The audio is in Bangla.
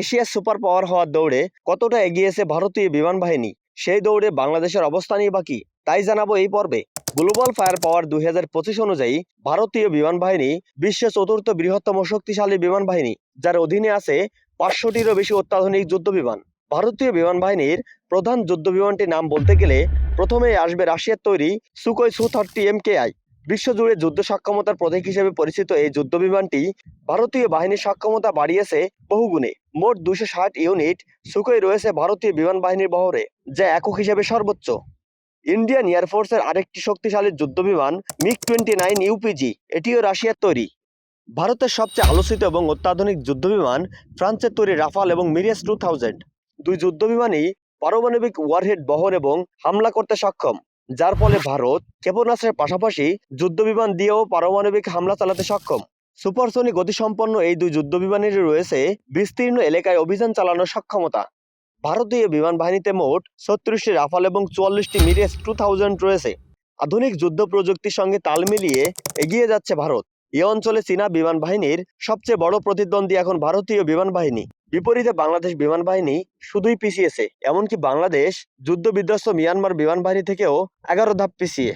এশিয়ার সুপার পাওয়ার হওয়ার দৌড়ে কতটা এগিয়েছে ভারতীয় বিমান বাহিনী? সেই দৌড়ে বাংলাদেশের অবস্থানই বাকি তাই জানাব এই পর্বে। গ্লোবাল ফায়ার পাওয়ার দুই হাজার পঁচিশ অনুযায়ী ভারতীয় বিমান বাহিনী বিশ্বের চতুর্থ বৃহত্তম শক্তিশালী বিমান বাহিনী, যার অধীনে আছে পাঁচশোটিরও বেশি অত্যাধুনিক যুদ্ধ বিমান। ভারতীয় বিমান বাহিনীর প্রধান যুদ্ধ বিমানটির নাম বলতে গেলে প্রথমেই আসবে রাশিয়ার তৈরি সুকোই সু থার্টি এম কে আই। বিশ্বজুড়ে যুদ্ধ সক্ষমতার প্রতীক হিসেবে পরিচিত এই যুদ্ধ বিমানটি ভারতীয় বাহিনীর সক্ষমতা বাড়িয়েছে বহুগুণে। মোট দুশো ষাট ইউনিট সুকোই রয়েছে ভারতীয় বিমান বাহিনীর বহরে, যা একক হিসেবে সর্বোচ্চ। ইন্ডিয়ান এয়ারফোর্সের আরেকটি শক্তিশালী যুদ্ধ বিমান মিগ টোয়েন্টি নাইন ইউপিজি এটিও রাশিয়ার তৈরি। ভারতের সবচেয়ে আলোচিত এবং অত্যাধুনিক যুদ্ধ বিমান ফ্রান্সের তৈরি রাফাল এবং মিরিয়াস টু থাউজেন্ড। দুই যুদ্ধ বিমানই পারমাণবিক ওয়ারহেড বহন এবং হামলা করতে সক্ষম। যার ফলে ভারত ক্ষেপণাস্ত্রের পাশাপাশি যুদ্ধবিমান দিয়েও পারমাণবিক হামলা চালাতে সক্ষম। সুপারসনিক গতিসম্পন্ন এই দুই যুদ্ধ বিমানেরই রয়েছে বিস্তীর্ণ এলাকায় অভিযান চালানোর সক্ষমতা। ভারতীয় বিমান বাহিনীতে মোট ছত্রিশটি রাফাল এবং চুয়াল্লিশটি মিরেস টু থাউজেন্ড রয়েছে। আধুনিক যুদ্ধ প্রযুক্তির সঙ্গে তাল মিলিয়ে এগিয়ে যাচ্ছে ভারত। এ অঞ্চলে চীনা বিমান বাহিনীর সবচেয়ে বড় প্রতিদ্বন্দ্বী এখন ভারতীয় বিমান বাহিনী। বিপরীতে বাংলাদেশ বিমান বাহিনী শুধুই পিছিয়েছে, এমনকি বাংলাদেশ যুদ্ধ বিধ্বস্ত মিয়ানমার বিমান বাহিনী থেকেও এগারো ধাপ পিছিয়ে।